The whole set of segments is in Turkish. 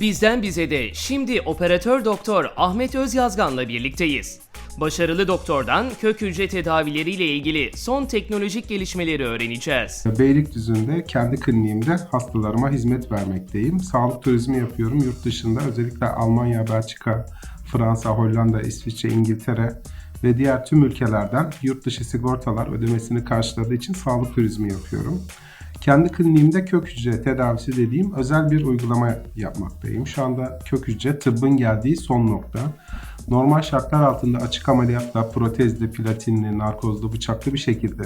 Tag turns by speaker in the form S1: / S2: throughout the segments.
S1: Bizden bize de şimdi operatör doktor Ahmet Özyazgan'la birlikteyiz. Başarılı doktordan kök hücre tedavileriyle ilgili son teknolojik gelişmeleri öğreneceğiz.
S2: Beylikdüzü'nde kendi kliniğimde hastalarıma hizmet vermekteyim. Sağlık turizmi yapıyorum yurt dışında özellikle Almanya, Belçika, Fransa, Hollanda, İsviçre, İngiltere ve diğer tüm ülkelerden yurt dışı sigortalar ödemesini karşıladığı için sağlık turizmi yapıyorum. Kendi kliniğimde kök hücre tedavisi dediğim özel bir uygulama yapmaktayım. Şu anda kök hücre tıbbın geldiği son nokta. Normal şartlar altında açık ameliyatla, protezli, platinli, narkozlu, bıçaklı bir şekilde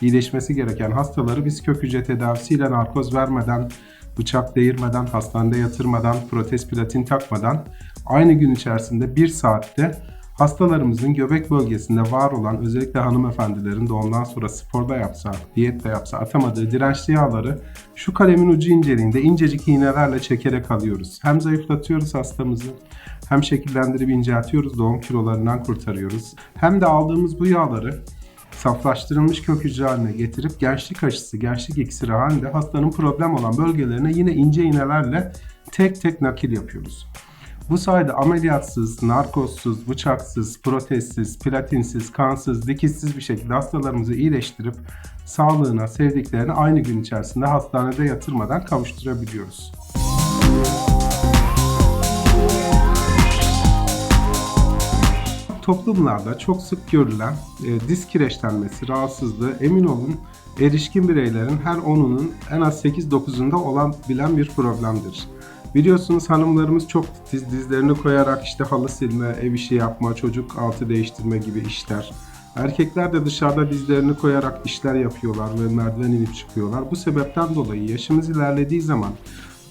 S2: iyileşmesi gereken hastaları biz kök hücre tedavisiyle narkoz vermeden, bıçak değirmeden, hastanede yatırmadan, protez platin takmadan aynı gün içerisinde bir saatte hastalarımızın göbek bölgesinde var olan özellikle hanımefendilerin doğumdan sonra sporda yapsa, diyet de yapsa atamadığı dirençli yağları şu kalemin ucu inceliğinde incecik iğnelerle çekerek alıyoruz. Hem zayıflatıyoruz hastamızı hem şekillendirip inceltiyoruz, doğum kilolarından kurtarıyoruz. Hem de aldığımız bu yağları saflaştırılmış kök hücre haline getirip gençlik aşısı, gençlik iksiri halinde hastanın problem olan bölgelerine yine ince iğnelerle tek tek nakil yapıyoruz. Bu sayede ameliyatsız, narkozsuz, bıçaksız, protezsiz, platinsiz, kansız, dikişsiz bir şekilde hastalarımızı iyileştirip sağlığına, sevdiklerine aynı gün içerisinde hastanede yatırmadan kavuşturabiliyoruz. Toplumlarda çok sık görülen e, diz kireçlenmesi rahatsızlığı emin olun erişkin bireylerin her 10'unun en az 8-9'unda olan bilen bir problemdir. Biliyorsunuz hanımlarımız çok titiz dizlerini koyarak işte halı silme, ev işi yapma, çocuk altı değiştirme gibi işler. Erkekler de dışarıda dizlerini koyarak işler yapıyorlar ve merdiven inip çıkıyorlar. Bu sebepten dolayı yaşımız ilerlediği zaman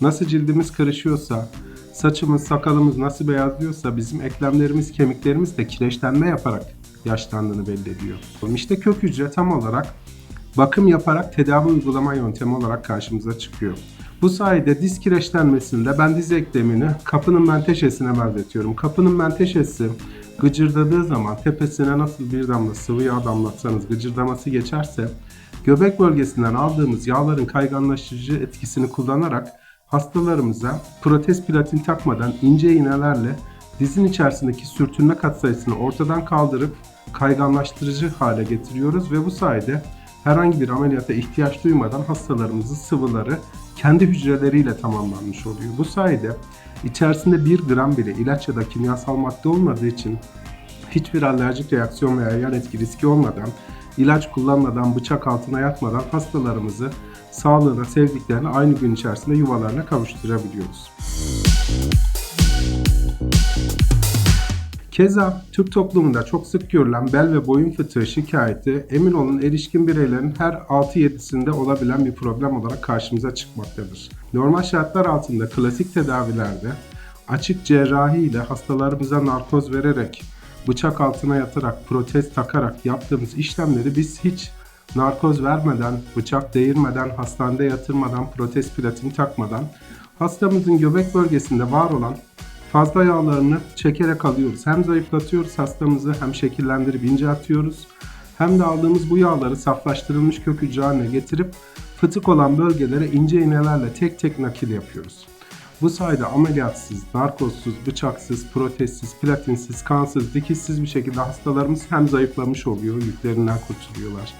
S2: nasıl cildimiz kırışıyorsa, saçımız, sakalımız nasıl beyazlıyorsa bizim eklemlerimiz, kemiklerimiz de kireçlenme yaparak yaşlandığını belli ediyor. İşte kök hücre tam olarak bakım yaparak tedavi uygulama yöntemi olarak karşımıza çıkıyor. Bu sayede diz kireçlenmesinde ben diz eklemini kapının menteşesine benzetiyorum. Kapının menteşesi gıcırdadığı zaman tepesine nasıl bir damla sıvı yağ damlatsanız gıcırdaması geçerse göbek bölgesinden aldığımız yağların kayganlaştırıcı etkisini kullanarak hastalarımıza protez platin takmadan ince iğnelerle dizin içerisindeki sürtünme katsayısını ortadan kaldırıp kayganlaştırıcı hale getiriyoruz ve bu sayede herhangi bir ameliyata ihtiyaç duymadan hastalarımızın sıvıları kendi hücreleriyle tamamlanmış oluyor. Bu sayede içerisinde 1 gram bile ilaç ya da kimyasal madde olmadığı için hiçbir alerjik reaksiyon veya yan etki riski olmadan, ilaç kullanmadan, bıçak altına yatmadan hastalarımızı sağlığına, sevdiklerine aynı gün içerisinde yuvalarına kavuşturabiliyoruz. Keza Türk toplumunda çok sık görülen bel ve boyun fıtığı şikayeti emin olun erişkin bireylerin her 6-7'sinde olabilen bir problem olarak karşımıza çıkmaktadır. Normal şartlar altında klasik tedavilerde açık cerrahi ile hastalarımıza narkoz vererek, bıçak altına yatarak, protez takarak yaptığımız işlemleri biz hiç narkoz vermeden, bıçak değirmeden, hastanede yatırmadan, protez platini takmadan hastamızın göbek bölgesinde var olan fazla yağlarını çekerek alıyoruz. Hem zayıflatıyoruz hastamızı hem şekillendirip inceltiyoruz. Hem de aldığımız bu yağları saflaştırılmış kök hücre getirip fıtık olan bölgelere ince iğnelerle tek tek nakil yapıyoruz. Bu sayede ameliyatsız, narkozsuz, bıçaksız, protezsiz, platinsiz, kansız, dikişsiz bir şekilde hastalarımız hem zayıflamış oluyor, yüklerinden kurtuluyorlar.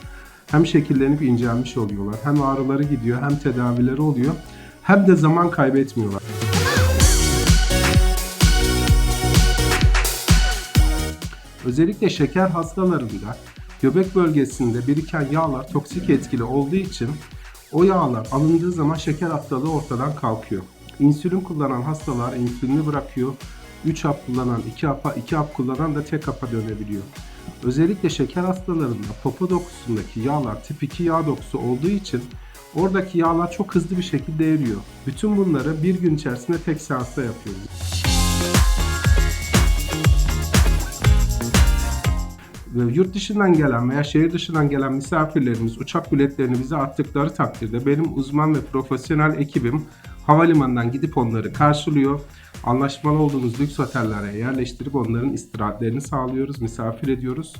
S2: Hem şekillenip incelmiş oluyorlar. Hem ağrıları gidiyor, hem tedavileri oluyor. Hem de zaman kaybetmiyorlar. Özellikle şeker hastalarında göbek bölgesinde biriken yağlar toksik etkili olduğu için o yağlar alındığı zaman şeker hastalığı ortadan kalkıyor. İnsülin kullanan hastalar insülini bırakıyor. 3 hap kullanan 2 hapa, 2 hap kullanan da tek hapa dönebiliyor. Özellikle şeker hastalarında popo dokusundaki yağlar tip 2 yağ dokusu olduğu için oradaki yağlar çok hızlı bir şekilde eriyor. Bütün bunları bir gün içerisinde tek seansta yapıyoruz. Yurt dışından gelen veya şehir dışından gelen misafirlerimiz uçak biletlerini bize attıkları takdirde benim uzman ve profesyonel ekibim havalimanından gidip onları karşılıyor. Anlaşmalı olduğumuz lüks otellere yerleştirip onların istirahatlerini sağlıyoruz, misafir ediyoruz.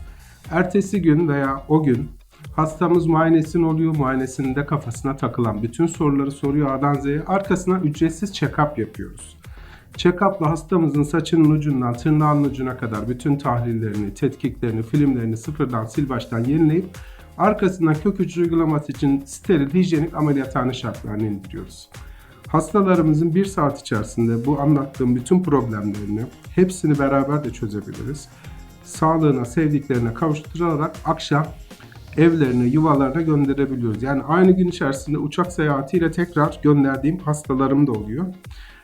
S2: Ertesi gün veya o gün hastamız muayenesini oluyor. Muayenesinde kafasına takılan bütün soruları soruyor A'dan Z'ye. Arkasına ücretsiz check-up yapıyoruz. Check-up'la hastamızın saçının ucundan tırnağının ucuna kadar bütün tahlillerini, tetkiklerini, filmlerini sıfırdan sil baştan yenileyip arkasından kök hücre uygulaması için steril, hijyenik ameliyathane şartlarını indiriyoruz. Hastalarımızın bir saat içerisinde bu anlattığım bütün problemlerini hepsini beraber de çözebiliriz. Sağlığına, sevdiklerine kavuşturarak akşam evlerine, yuvalarına gönderebiliyoruz. Yani aynı gün içerisinde uçak seyahatiyle tekrar gönderdiğim hastalarım da oluyor.